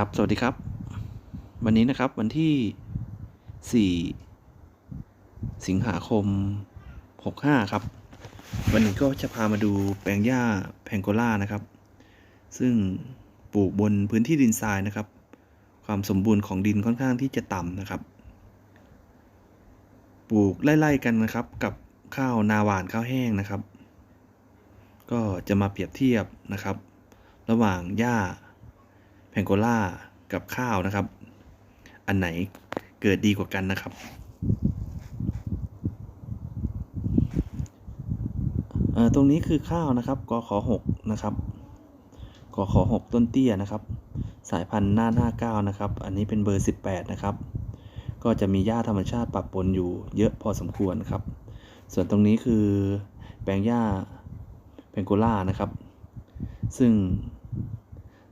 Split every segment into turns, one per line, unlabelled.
ครับ สวัสดีครับ วันนี้นะครับวันที่ 4 สิงหาคม 65 ครับ วันนี้ก็จะพามาดูแปลงหญ้าแพงโกล่านะครับ ซึ่งปลูกบนพื้นที่ดินทรายนะครับ ความสมบูรณ์ของดินค่อนข้างที่จะต่ำนะครับ ปลูกไล่ๆกันนะครับกับข้าวนาหวานข้าวแห้งนะครับ ก็จะมาเปรียบเทียบนะครับ ระหว่างหญ้า พงโกล่ากับข้าวนะครับ อันไหนเกิดดีกว่ากันนะครับเอ่อตรงนี้คือข้าวนะครับกขอหกนะครับกขอหกต้นเตี้ยนะครับ สายพันธุ์น่านห้าเก้านะครับ อันนี้เป็นเบอร์สิบแปดนะครับ ก็จะมีหญ้าธรรมชาติปะปนอยู่เยอะพอสมควรครับ ส่วนตรงนี้คือแปลงหญ้าแพงโกล่านะครับ ซึ่ง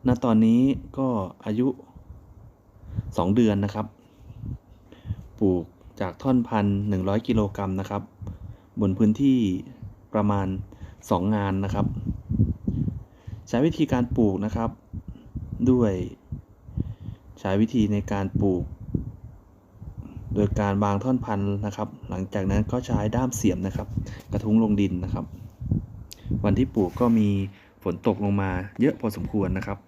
ณตอนนี้ก็อายุ 2 เดือนนะครับ ปลูกจากท่อนพันหนึ่งร้อยกิโลกรัมนะครับ บนพื้นที่ประมาณ 2 งานนะครับ ใช้วิธีการปลูกนะครับ ด้วยใช้วิธีในการปลูก โดยการวางท่อนพันธุ์นะครับ หลังจากนั้นก็ใช้ด้ามเสียมนะครับ กระทุ้งลงดินนะครับ วันที่ปลูกก็มีฝนตกลงมาเยอะพอสมควรนะครับ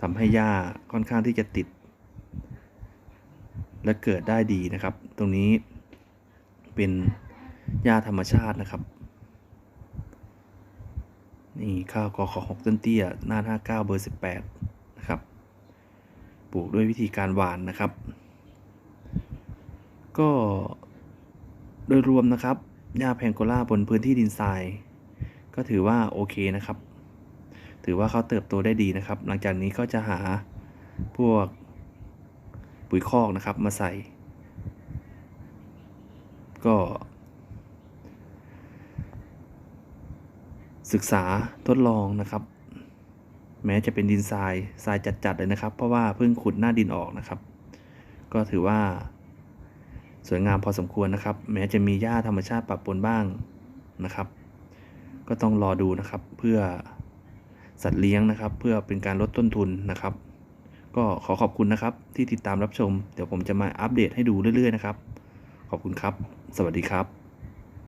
ทำให้หญ้าค่อนข้างที่จะติด และเกิดได้ดีนะครับ ตรงนี้เป็นหญ้าธรรมชาตินะครับ นี่ข้าวกอขอหกต้นเตี้ยหน้าห้าเก้าเบอร์สิบแปดนะครับ ปลูกด้วยวิธีการหวานนะครับ ก็โดยรวมนะครับหญ้าแพงโกล่าบนพื้นที่ดินทราย ก็ถือว่าโอเคนะครับ ถือว่าเขาเติบโตได้ดีนะครับ หลังจากนี้ก็จะหาพวกปุ๋ยคอกนะครับมาใส่ ก็ ศึกษาทดลองนะครับ แม้จะเป็นดินทรายทรายจัดๆเลยนะครับ เพราะว่าเพิ่งขุดหน้าดินออกนะครับ ก็ถือว่า สวยงามพอสมควรนะครับ แม้จะมีหญ้าธรรมชาติปะปนบ้างนะครับ ก็ต้องรอดูนะครับเพื่อ สัตว์เลี้ยงนะครับ เพื่อเป็นการลดต้นทุนนะครับ ก็ขอขอบคุณนะครับ ที่ติดตามรับชม เดี๋ยวผมจะมาอัปเดตให้ดูเรื่อยๆนะครับ ขอบคุณครับ สวัสดีครับ